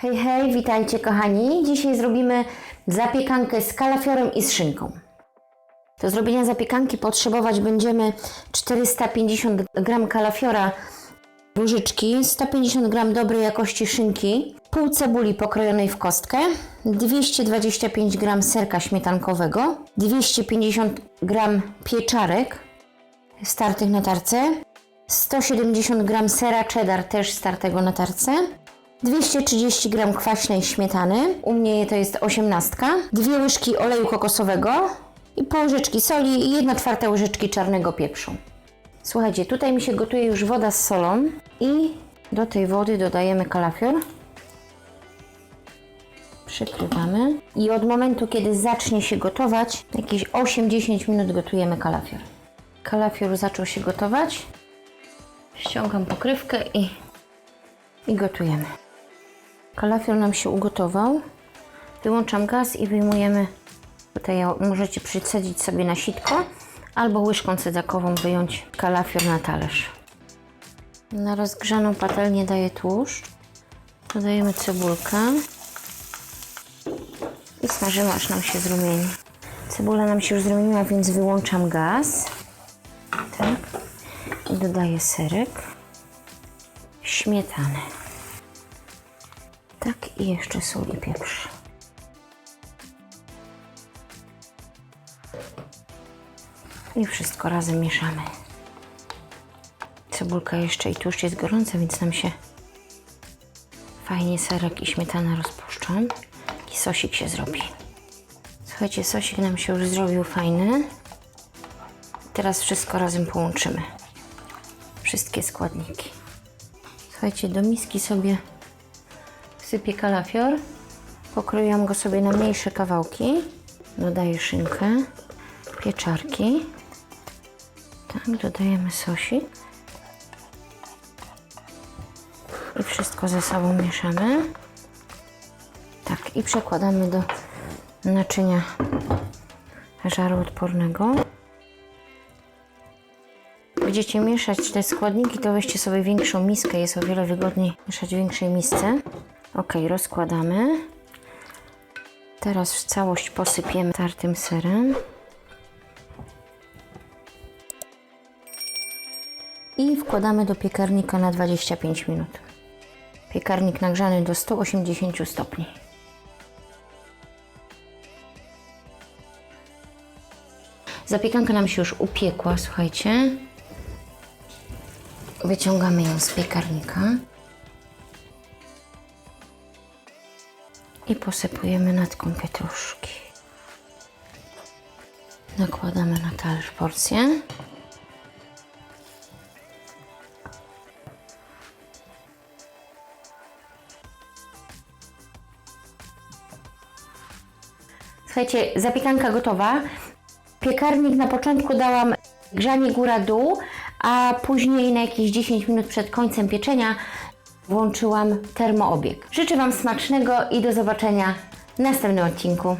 Hej, hej, witajcie kochani. Dzisiaj zrobimy zapiekankę z kalafiorem i z szynką. Do zrobienia zapiekanki potrzebować będziemy 450 g kalafiora, łyżeczki, 150 g dobrej jakości szynki, pół cebuli pokrojonej w kostkę, 225 g serka śmietankowego, 250 g pieczarek startych na tarce, 170 g sera cheddar też startego na tarce, 230 g kwaśnej śmietany, u mnie to jest 18, dwie łyżki oleju kokosowego i pół łyżeczki soli i 1 czwarta łyżeczki czarnego pieprzu. Słuchajcie, tutaj mi się gotuje już woda z solą i do tej wody dodajemy kalafior. Przykrywamy i od momentu, kiedy zacznie się gotować, jakieś 8-10 minut gotujemy kalafior. Kalafior zaczął się gotować. Ściągam pokrywkę i, i gotujemy. Kalafior nam się ugotował. Wyłączam gaz i wyjmujemy. Tutaj możecie przycedzić sobie na sitko albo łyżką cedzakową wyjąć kalafior na talerz. Na rozgrzaną patelnię daję tłuszcz. Dodajemy cebulkę i smażymy aż nam się zrumieni. Cebula nam się już zrumieniła, więc wyłączam gaz. Tak. I dodaję serek, śmietanę. Tak i jeszcze sól i pieprz. I wszystko razem mieszamy. Cebulka jeszcze i tłuszcz jest gorąca, więc nam się fajnie serek i śmietana rozpuszczą. I sosik się zrobi. Słuchajcie, sosik nam się już zrobił fajny. Teraz wszystko razem połączymy. Wszystkie składniki. Słuchajcie, do miski sobie wsypię kalafior. Pokroiłam go sobie na mniejsze kawałki. Dodaję szynkę, pieczarki. Tak, dodajemy sosik. I wszystko ze sobą mieszamy. Tak, i przekładamy do naczynia żaroodpornego. Będziecie mieszać te składniki, to weźcie sobie większą miskę, jest o wiele wygodniej mieszać w większej misce. Ok, rozkładamy. Teraz w całość posypiemy tartym serem. I wkładamy do piekarnika na 25 minut. Piekarnik nagrzany do 180 stopni. Zapiekanka nam się już upiekła, słuchajcie. Wyciągamy ją z piekarnika. I posypujemy natką pietruszki. Nakładamy na talerz porcję. Słuchajcie, zapiekanka gotowa. Piekarnik na początku dałam grzanie góra-dół, a później na jakieś 10 minut przed końcem pieczenia włączyłam termoobieg. Życzę Wam smacznego i do zobaczenia w następnym odcinku.